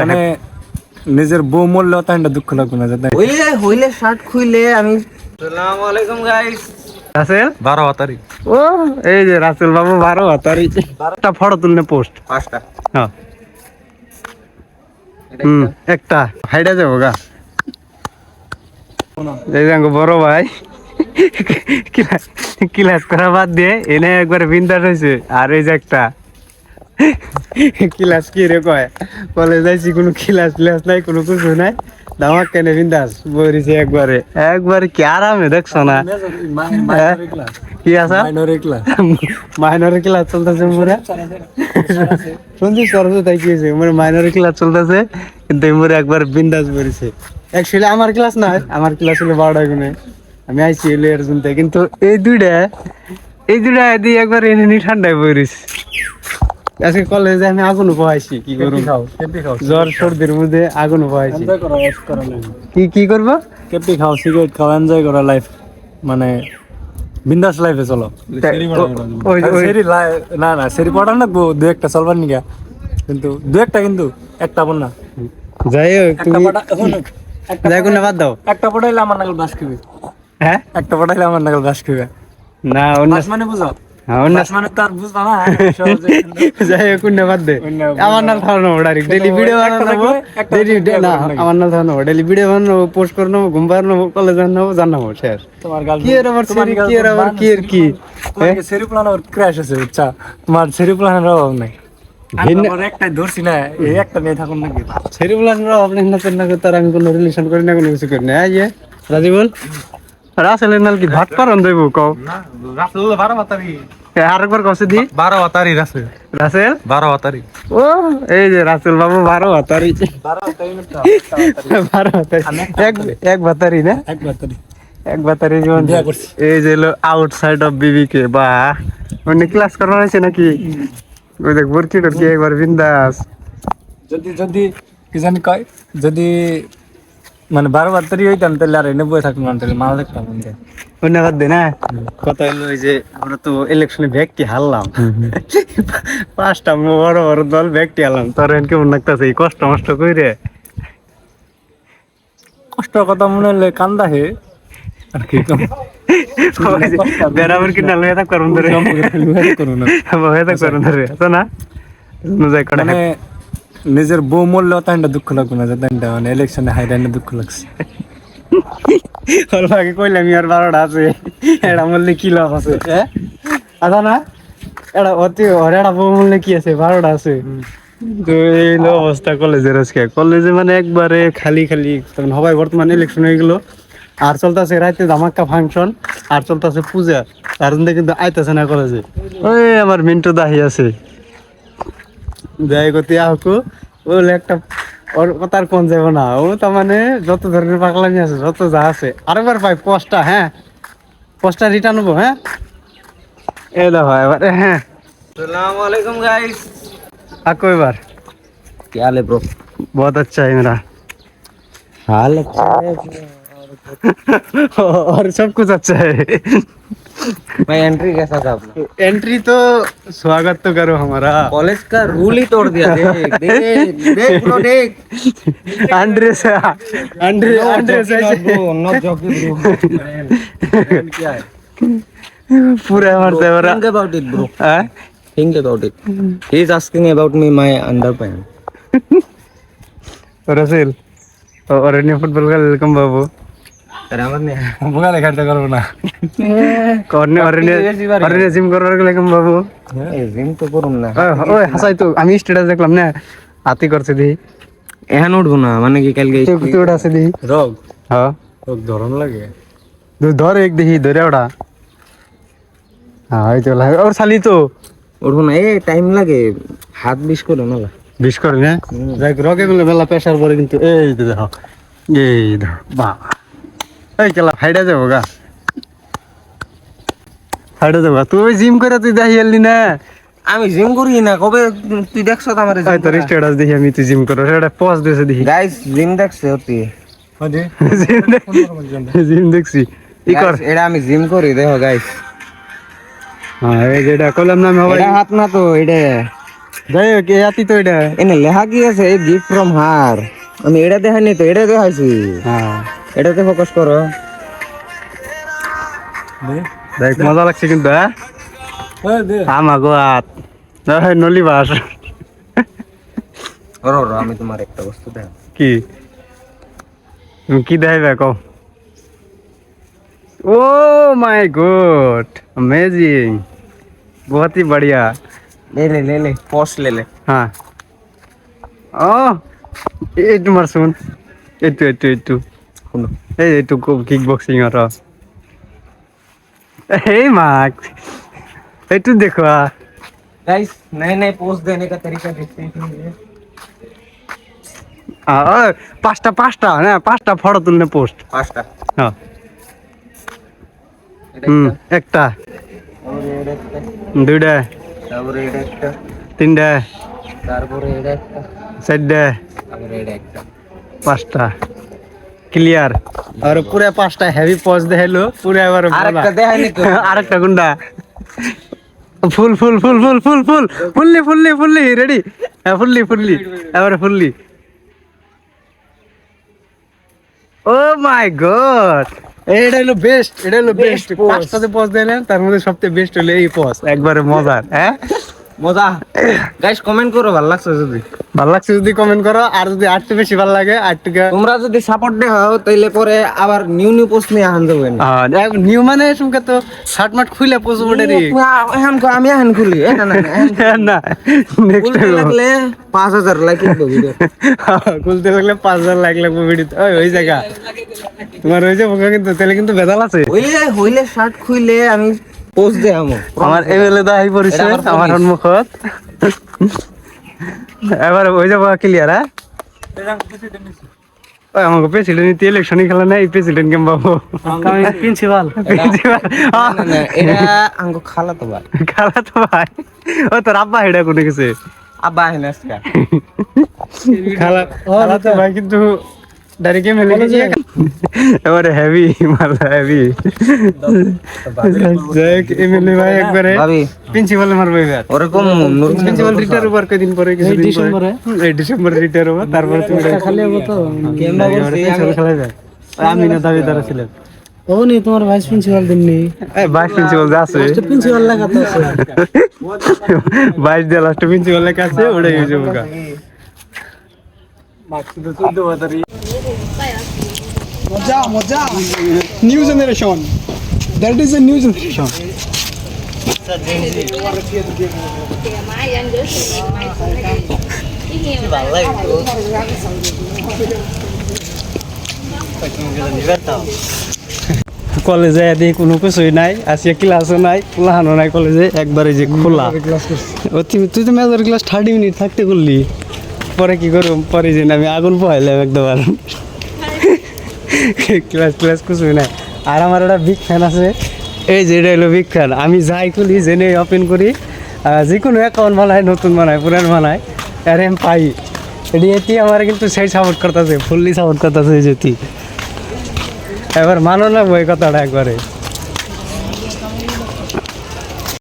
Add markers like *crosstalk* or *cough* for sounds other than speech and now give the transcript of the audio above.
মানে নিজের বউ না দুঃখ লাগবে না যাতে হইলে হইলে শার্ট খুইলে আমি আসসালামু আলাইকুম গাইস রাসেল? বারো তারিখ ও এই যে রাসেল বাবু বারো হাতারি। একটা ফটো তুলনে পোস্ট পাঁচটা। হ্যাঁ। হুম একটা। হাইডা যাব গা। এই যে বড় ভাই। ক্লাস ক্লাস করা বাদ দিয়ে এনে একবার বিন্দাস হয়েছে। আর এই যে একটা। ক্লাস কি রে কয়? কলেজ যাইছি কোনো ক্লাস ক্লাস নাই কোনো কিছু নাই। দামাক কেনে বিন্দাস বরিছে একবারে। একবারে কি আরামে দেখছ না? হ্যাঁ? কি আছে? মাইনরে ক্লাস মাইনর ক্লাস চলতেছে মোরা শুনছি সরস্বতী তাই কি হয়েছে? মোর মাইনর ক্লাস চলতেছে কিন্তু মোরে একবার বিন্দাস বেরিয়েছে অ্যাকচুয়ালি আমার ক্লাস না আমার ক্লাস হলো বারোটা গুনে আমি আইছি এলো এর কিন্তু এই দুইটা এই দুইটা দিয়ে একবার এনে নি ঠান্ডায় বেরিয়েছে আজকে কলেজে আমি আগুন পোহাইছি কি করব খাও কেপি খাও? জ্বর সর্দির মধ্যে আগুন পোহাইছি। কি কি করব? কেপি খাও সিগারেট খাও এনজয় করো লাইফ মানে বিন্দাস লাইফে চলো। সেরি না না সেরি পড়া না দু একটা চলবার নিকা কিন্তু দু একটা কিন্তু একটা বোন না। যাই হোক তুমি যাই কোন বাদ দাও। একটা পড়াইলে আমার নাগাল বাস খাবে হ্যাঁ? একটা পড়াইলে আমার নাগাল বাস খাবে না অন্য মানে বুঝো হ্যাঁ, *laughs* বাদ আমার নাম থানো ডাইরেক্ট ডেলি ভিডিও একটা ডেলি না আমার নাম থানো ডেলি ভিডিও বানাবো পোস্ট করে নেব ঘুম পার কলেজ নেব জানাব শেষ। তোমার কি এর আবার কি এর আবার কি এর কি? হ্যাঁ? সেরি প্লান ক্র্যাশ আছে তোমার সেরি প্লানের অভাব নাই। আমি কোনো রিলেশন করি না কোনো কিছু করি না। রাজি বল? রাসেল নাল কি ভাত পারন দেব কও? রাসেল বারো বাতারি। এ, আরেকবার কসে দি বারো বাতারি রাসেল। রাসেল? বারো বাতারি। ও এই যে রাসেল বাবু বারো হাতারি বারো বাতারি বারো হাতারি এক এক ভাতারি না? এক বাতারি। এক বাতারি জীবন। এই যে হলো আউটসাইড অফ বিবিকে বা। অনেক ক্লাস করানো হয়েছে নাকি? ওই দেখ বরকি টরকি একবার বিন্দাস। যদি যদি কি জানি কয় যদি মানে বারো বাতারি হইতাম তাহলে আর এনে বয়ে থাকতাম না তাহলে মাল দেখতাম ধন্যবাদ দে না? কথা হলো ওই যে আমরা তো ইলেকশনে ব্যক্তি হারলাম। *laughs* পাঁচটা বড় বড় দল ব্যক্তি হারলাম। তোর কেমন লাগতেছে? এই কষ্ট মষ্ট কইরে। কষ্ট কথা মনে হলে কান্দা হে। আর কি কম। বেরাবার কি নাল হয়ে থাকবার ধরে। হয়ে থাকবার ধরে। তো না। যাই মানে নিজের বউ মরলেও তাইটা দুঃখ লাগবে না যাতে মানে ইলেকশনে হাইরাইনে দুঃখ লাগছে। ওর আগে কইলাম আর বারোটা আছে এটা বললে কি লাভ আছে? হ্যাঁ আদা না এটা অতি ওর এটা বউ বললে কি আছে? বারোটা আছে। তো এই অবস্থা কলেজের আজকে। কলেজে মানে একবারে খালি খালি সবাই বর্তমানে ইলেকশন হয়ে গেলো। আর চলতেছে রাতে ধামাক্কা ফাংশন আর চলতেছে পূজা। তার জন্য কিন্তু আইতেছে না কলেজে। ওই আমার মিন্টু দাহি আছে। যাই গতি আহকু ও একটা ওর কথা আর কোন যাবো না ও তার মানে যত ধরনের পাগলামি আছে যত যা আছে আরেকবার পাই পোস্টটা হ্যাঁ পোস্টটা রিটার্ন হবো হ্যাঁ এ দেখো এবারে হ্যাঁ আসসালামু আলাইকুম গাইস আকো এবার क्या हाल है ब्रो बहुत अच्छा है मेरा हाल *laughs* और सब कुछ अच्छा है। भाई एंट्री कैसा था आपने एंट्री तो स्वागत तो करो हमारा। कॉलेज का रूल ही तोड़ दिया। देख देख देख ब्रो देख। ब्रो ब्रो ब्रो क्या है? पूरा think about it he is asking about me my underpant Russell. और अन्य फुटबॉल का वेलकम बाबू। বোকালে খাটতে করব না। করনে অরণ্য অরণ্য জিম করার গেলাম বাবু জিম তো করুন না। ওই হাসাই তো আমি স্ট্যাটাস দেখলাম না। হাতি করছে দি এখন উঠবো না মানে কি কালকে দি রোগ? হ্যাঁ। রোগ ধরন লাগে। ধর এক দেখি ধরে ওটা হ্যাঁ এই তো লাগে। ওর শালি তো। উঠবো না এ টাইম লাগে। হাত বিষ করো না। বিশ করে না? গুলো মেলা প্রেশার পরে কিন্তু এই দেখো এই দেখো বাবা এই কেলা ফাইডা যাব গা। ফাইডা যাব তুই জিম করে তুই দেখি এলি না? আমি জিম করি না কবে তুই দেখছ আমার এই তোর স্ট্যাটাস দেখি আমি তুই জিম করো। সেটা পোস্ট দিয়েছে দেখি। গাইস জিম দেখছে অতি। হদি জিম দেখ- জিম দেখছি। ই কর? এটা আমি জিম করি দেখো গাইস হ্যাঁ এই যেটা করলাম না আমি সবাই এটা হাত না তো এটা। যাই হোক এই হাতি তো এটা। এনে লেখা কি আছে? গিফট ফ্রম হার আমি এটা দেখাইনি তো এটা দেখাইছি হ্যাঁ এটাতে ফোকাস করো দে দেখ মজা লাগছে কিন্তু হ্যাঁ ওই দে আমাগো হাত এই নলি বাস করো করো, আমি তোমার একটা বস্তু দেখ কি তুমি কি দেখাইবে কও ओ माय गॉड अमेजिंग बहुत ही बढ़िया ले ले ले ले पोस्ट ले ले हाँ ও এইটো মাৰচোন এইটো এইটো এইটো শুনো এই এইটো কিক বক্সিঙৰ এই মাক এইটো দেখুৱা गाइस नए नए पोस्ट देने का तरीका देखते हैं আহ, ঐ, পাঁচটা পাঁচটা না পাঁচটা ফটো তুলনে পোস্ট পাঁচটা হ্যাঁ এটা হুম একটা, একটা তারপরে এটা একটা, দুইটা তারপরে এটা একটা তিনটা তারপরে এটা একটা চারটা তারপরে পাঁচটা। ক্লিয়ার আর পুরো পাঁচটা হেভি পজ দেখাইলো পুরো এবার আরেকটা দেখাইনি তো। *laughs* আরেকটা গুন্ডা। Full full full full full full. Fully fully fully ready হ্যাঁ ফুললি ফুললি। এবারে ফুললি। Oh my god! এটা হলো বেস্ট এটা হলো বেস্ট পাঁচটাতে পজ দিলেন তার মধ্যে সবচেয়ে বেস্ট হলো এই পজ একবারে মজার হ্যাঁ? মজা। গাইস কমেন্ট করো ভালো লাগছে যদি। ভালো লাগছে যদি কমেন্ট করো আর যদি আরটু বেশি ভালো লাগে আরটু তোমরা যদি সাপোর্ট দেখাও তাইলে পরে আবার নিউ নিউ পোস্ট নিয়ে যাব নিউ মানে সুমকে তো শার্ট খুলে পোজ বটে রে। এখন আমি এখন খুলি *laughs* না না না, নেক্সট লাগলে পাঁচ হাজার লাইক লাগবে ভিডিও *laughs* খুলতে লাগলে পাঁচ হাজার লাখ লাগবে ভিডিওতে ওই ওই জায়গা। তোমার ওই যে কিন্তু তাহলে কিন্তু বেদাল আছে। হইলে হইলে শার্ট খুইলে আমি পোস্ট দে আমো। আমার এমএলএ দা আই পড়িছে আমার। সম্মুখত এবার ওই যে বোকা ক্লিয়ার হ্যাঁ? ওই আমাকে প্রেসিডেন্ট নিতে ইলেকশনই খেলা নাই প্রেসিডেন্ট কেম বাবু প্রিন্সিপাল প্রিন্সিপাল না, না, না, এটা আঙ্গো খালা তো ভাই। *laughs* খালা তো ভাই। ও তোর আব্বা হেডা কোনে গেছে? আব্বা হেন আজকা খালা খালা তো ভাই কিন্তু একবারে ভাবি প্রিন্সিপাল মারবে এবার ওরকম প্রিন্সিপাল রিটায়ার হবার কয়দিন পরে কিছু ডিসেম্বরে এই ডিসেম্বর রিটায়ার হব তারপরে তুমি খালি হব তো। কেমবা বলছি খেলা যায়। আমি না দাবিদার ছিলেন ও তোমার ভাইস প্রিন্সিপাল দিননি এই ভাইস প্রিন্সিপাল যা আছে। প্রিন্সিপাল লাগাতে আছে। ভাইস দিয়ে লাস্ট প্রিন্সিপাল লেখা আছে ওটাই হয়ে যাব। মার্কস তো চোদ্দ বাতারি মজা মজা। New generation that is a new generation কলেজে এদিকে কোনো কিছুই নাই আজকে ক্লাসও নাই পড়ানো নাই কলেজে একবারে যে খোলা। তুই তো মেজর ক্লাস থার্টি মিনিট থাকতে করলি পরে কি করব পরে যে আমি আগুন পোহাইলাম একদম ক্লাস ক্লাস কিছুই নাই আর আমার একটা বিগ ফ্যান আছে। এই যে এটা হলো বিগ ফ্যান আমি যাই খুলি, জেনে ওপেন করি। যে কোনো অ্যাকাউন্ট বানায় নতুন বানায় পুরান বানায় আর এম পাই। এটি আমার কিন্তু সেই সাপোর্ট করতেছে ফুললি সাপোর্ট করতেছে যেটি এবার মানো না বই কথাটা একবারে।